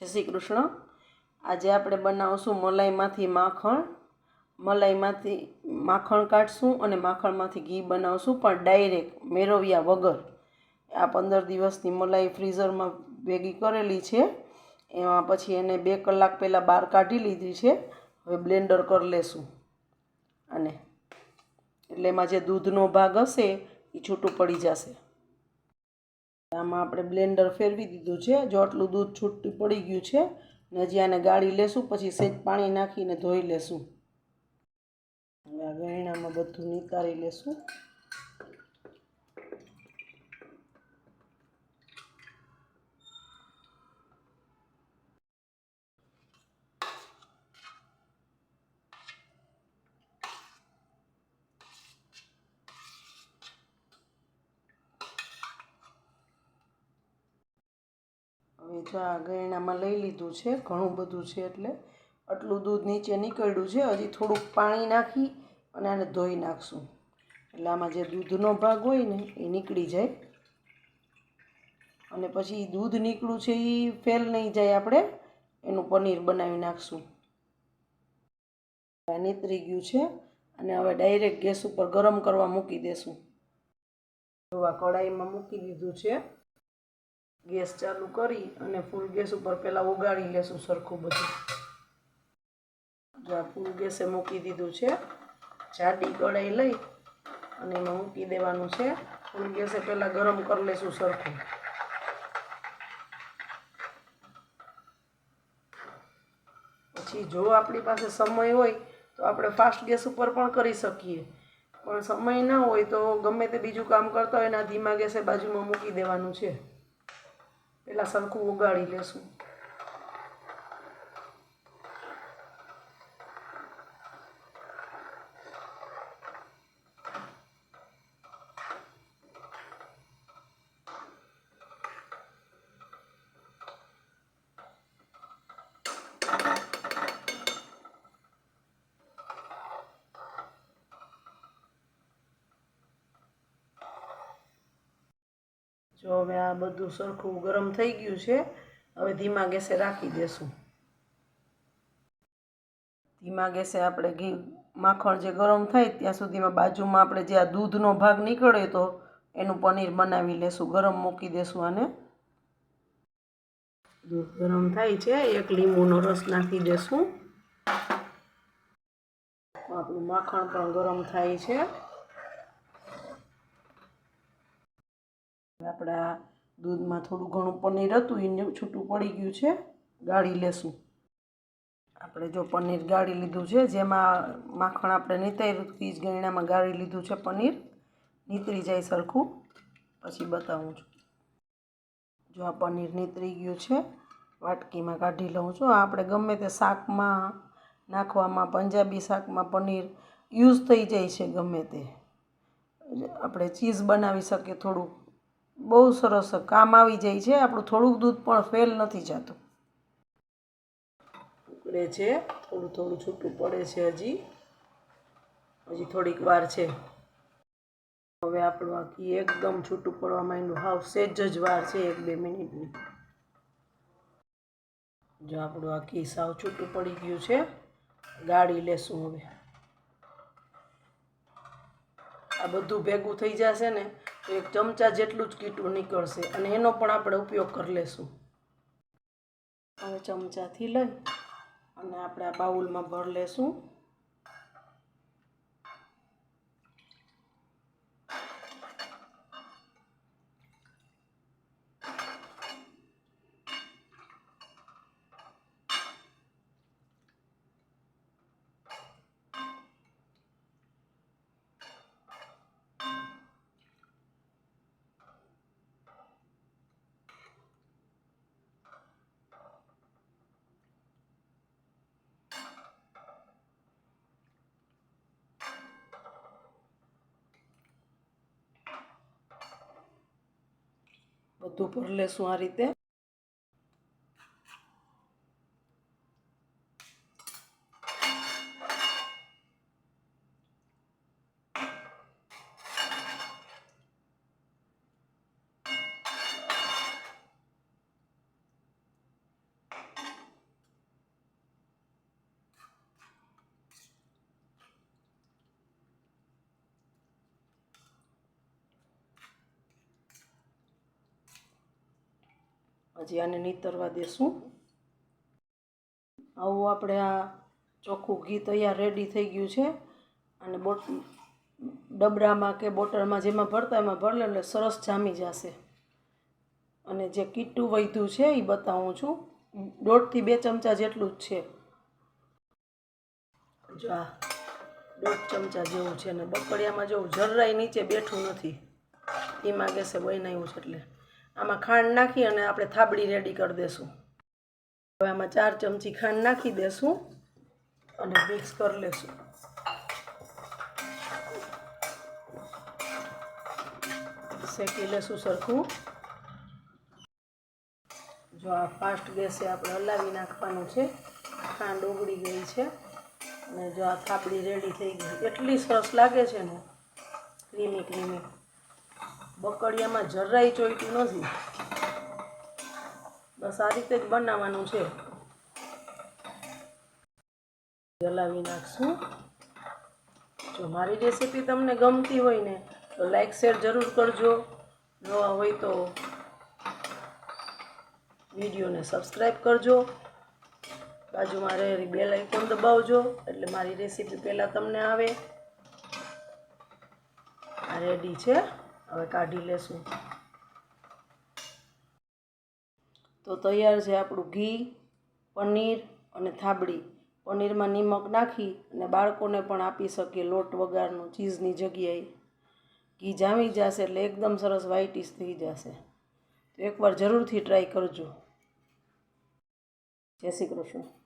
જય શ્રી કૃષ્ણ. આજે આપણે બનાવશું મલાઈમાંથી માખણ. મલાઈમાંથી માખણ કાઢશું અને માખણમાંથી ઘી બનાવશું, પણ ડાયરેક્ટ મેળવ્યા વગર. આ પંદર દિવસની મલાઈ ફ્રીઝરમાં ભેગી કરેલી છે. એમાં પછી એને બે કલાક પહેલાં બહાર કાઢી લીધી છે. હવે બ્લેન્ડર કરી લેશું. અને એટલે એમાં જે દૂધનો ભાગ હશે એ છૂટું પડી જશે. આમાં આપણે બ્લેન્ડર ફેરવી દીધું છે. જો આટલું દૂધ છૂટું પડી ગયું છે ને હજી આને ગાળી લેશું, પછી સેજ પાણી નાખીને ધોઈ લેશું. હવે આ ગયણામાં બધું નિતારી લેશું. હવે જો આ ગયણામાં લઈ લીધું છે, ઘણું બધું છે એટલે. આટલું દૂધ નીચે નીકળ્યું છે, હજી થોડુંક પાણી નાખી અને આને ધોઈ નાખશું. એટલે આમાં જે દૂધનો ભાગ હોય ને, એ નીકળી જાય. અને પછી દૂધ નીકળ્યું છે એ ફેલ નહીં જાય આપણે, એનું પનીર બનાવી નાખશું. નીતરી ગયું છે, અને હવે ડાયરેક્ટ ગેસ ઉપર ગરમ કરવા મૂકી દેશું. આ કઢાઈમાં મૂકી દીધું છે ગેસ ચાલુ કરી અને ફૂલ ગેસ ઉપર પહેલાં ઓગાળી લેશું સરખું બધું. જો આ ફૂલ ગેસે મૂકી દીધું છે, જાડી કઢાઈ લઈ અને એમાં મૂકી દેવાનું છે. ફૂલ ગેસે પહેલાં ગરમ કરી લેશું સરખું. પછી જો આપણી પાસે સમય હોય તો આપણે ફાસ્ટ ગેસ ઉપર પણ કરી શકીએ. પણ સમય ના હોય તો ગમે તે બીજું કામ કરતા હોય એના ધીમા ગેસે બાજુમાં મૂકી દેવાનું છે. પેલા સરખું ઉગાડી લેશું. જો હવે આ બધું સરખું ગરમ થઈ ગયું છે, હવે ધીમા ગેસે રાખી દેશું. ધીમા ગેસે આપણે ઘી, માખણ જે ગરમ થાય ત્યાં સુધીમાં બાજુમાં આપણે જે આ દૂધનો ભાગ નીકળે તો એનું પનીર બનાવી લેશું, ગરમ મૂકી દેશું આને. દૂધ ગરમ થાય છે, એક લીંબુનો રસ નાખી દેશું. આપણું માખણ પણ ગરમ થાય છે. આપણા દૂધમાં થોડું ઘણું પનીર હતું એને છૂટું પડી ગયું છે. ગાળી લેશું. આપણે જો પનીર ગાળી લીધું છે, જેમાં માખણ આપણે નીતાર્યું એ જ ગાળી લીધું છે પનીર. નીતરી જાય સરખું. પછી બતાવું છું. જો આ પનીર નીતરી ગયું છે, વાટકીમાં કાઢી લઉં છું. આપણે ગમે તે શાકમાં નાખવામાં, પંજાબી શાકમાં પનીર યુઝ થઈ જાય છે ગમે તે. આપણે ચીઝ બનાવી શકીએ થોડુંક. બહુ સરસ કામ આવી જાય છે. આપણું થોડુંક દૂધ પણ ફેલ નથી જતું. ઉકળે છે. થોડું થોડું છૂટું પડે છે હજી. હજી થોડીક વાર છે. હવે આપણું આ ઘી એકદમ છૂટું પડવા માંડ્યું. હાવ સેજ જ વાર છે એક બે મિનિટની. જો આપણું આ ઘી સાવ છૂટું પડી ગયું છે. ગાળી લેશું હવે. આ બધું ભેગું થઈ જશે ને એક ચમચા જેટલું જ કીટું નીકળશે અને એનો પણ આપણે ઉપયોગ કરી લેશું. હવે ચમચાથી લઈ અને આપણે આ બાઉલમાં ભર લેશું. બધું ભર લેશું આ રીતે. હજી આને નીતરવા દેશું. આવું આપણે આ ચોખ્ખું ઘી તૈયાર રેડી થઈ ગયું છે. અને બોટ, ડબડામાં કે બોટલમાં જેમાં ભરતા એમાં ભરલે એટલે સરસ જામી જશે. અને જે કીટું વૈધું છે એ બતાવું છું. દોઢથી બે ચમચા જેટલું જ છે. જો આ દોઢ ચમચા જેવું છે અને બકડિયામાં જેવું જરાય નીચે બેઠું નથી. ધીમા ગેસે બનાવ્યું છે એટલે. આમાં ખાંડ નાખી અને આપણે થાબડી રેડી કરી દેશું. હવે આમાં ચાર ચમચી ખાંડ નાખી દેશું અને મિક્સ કરી લેશું. શેકી લેશું સરખું. જો આ ફાસ્ટ ગેસે આપણે હલાવી નાખવાનું છે, ખાંડ ઓગળી ગઈ છે અને જો આ થાબડી રેડી થઈ ગઈ, એટલી સરસ લાગે છે ને, ક્રીમી ક્રીમી. બકડિયામાં જરાય ચોઈતું નથી. બસ આ રીતે જ બનાવવાનું છે. જલાવી નાખશું. જો મારી રેસીપી તમને ગમતી હોય ને, તો લાઈક શેર જરૂર કરજો. નવા હોય તો વિડીયોને સબસ્ક્રાઈબ કરજો. બાજુમાં રહેલી બેલ આઇકોન દબાવજો, એટલે મારી રેસીપી પહેલાં તમને આવે. આ રેડી છે. હવે કાઢી લેશું. તો તૈયાર છે આપણું ઘી, પનીર અને થાબડી. પનીરમાં નિમક નાખી અને બાળકોને પણ આપી શકીએ લોટ વગારનું ચીઝની જગ્યાએ. ઘી જામી જશે એટલે એકદમ સરસ વ્હાઈટીશ થઈ જશે. તો એકવાર જરૂરથી ટ્રાય કરજો. જય શ્રી કૃષ્ણ.